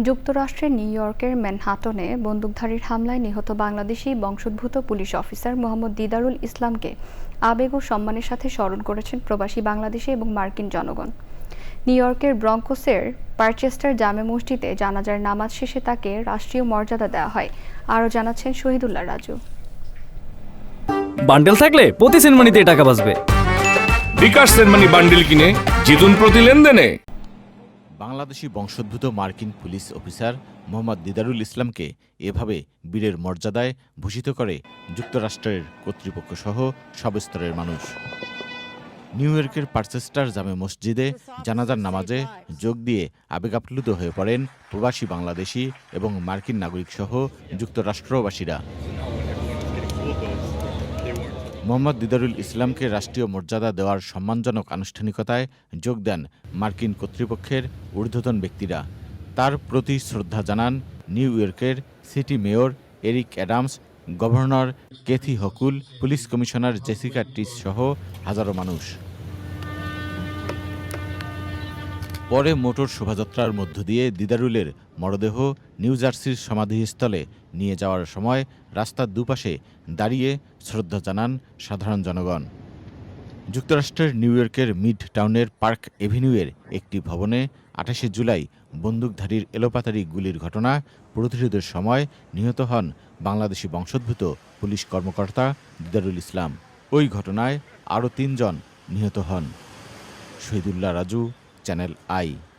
যুক্তরাষ্ট্রের নিউ ইয়র্কের ম্যানহাটনে বন্দুকধারীর হামলায় নিহত বাংলাদেশি বংশোদ্ভূত পুলিশ অফিসার মোহাম্মদ দিদারুল ইসলামকে আবেগ ও সম্মানের সাথে স্মরণ করেছেন প্রবাসী বাংলাদেশি এবং মার্কিন জনগণ। নিউ ইয়র্কের ব্রঙ্কোসের পারচেস্টার জামে মসজিদে জানাজার নামাজ শেষে তাকে রাষ্ট্রীয় মর্যাদা দেওয়া হয় আরও জানাচ্ছেন শহীদুল্লাহ রাজু। বান্ডেল থাকলে প্রতি সেনমানিতে টাকা বাঁচবে। বিকাশ সেনমানি বান্ডিল কিনে জিতুন প্রতি লেনদেনে। বাংলাদেশি বংশোদ্ভূত মার্কিন পুলিশ অফিসার মোহাম্মদ দিদারুল ইসলামকে এভাবে বীরের মর্যাদায় ভূষিত করে যুক্তরাষ্ট্রের কর্তৃপক্ষ সহ সব স্তরের মানুষ। নিউ ইয়র্কের পার্চেস্টার জামে মসজিদে জানাজার নামাজে যোগ দিয়ে আবেগাপ্লুত হয়ে পড়েন প্রবাসী বাংলাদেশি এবং মার্কিন নাগরিক সহ যুক্তরাষ্ট্রবাসীরা। মোহাম্মদ দিদারুল ইসলামকে রাষ্ট্রীয় মর্যাদা দেওয়ার সম্মানজনক আনুষ্ঠানিকতায় যোগ দেন মার্কিন কর্তৃপক্ষের ঊর্ধ্বতন ব্যক্তিরা। তার প্রতি শ্রদ্ধা জানান নিউ ইয়র্কের city mayor Eric Adams, governor Kathy Hochul, police commissioner Jessica Tisch সহ হাজারো মানুষ। পরে মোটর শোভাযাত্রার মধ্য দিয়ে দিদারুলের মরদেহ নিউ জার্সির সমাধিস্থলে নিয়ে যাওয়ার সময় রাস্তার দুপাশে দাঁড়িয়ে শ্রদ্ধা জানান সাধারণ জনগণ। যুক্তরাষ্ট্রের নিউ ইয়র্কের মিড টাউনের পার্ক এভিনিউয়ের একটি ভবনে আঠাশে জুলাই বন্দুকধারীর এলোপাতারি গুলির ঘটনা প্রতিরোধের সময় নিহত হন বাংলাদেশি বংশোদ্ভূত পুলিশ কর্মকর্তা দিদারুল ইসলাম। ওই ঘটনায় আরও তিনজন নিহত হন। Shahidullah Raju Channel I.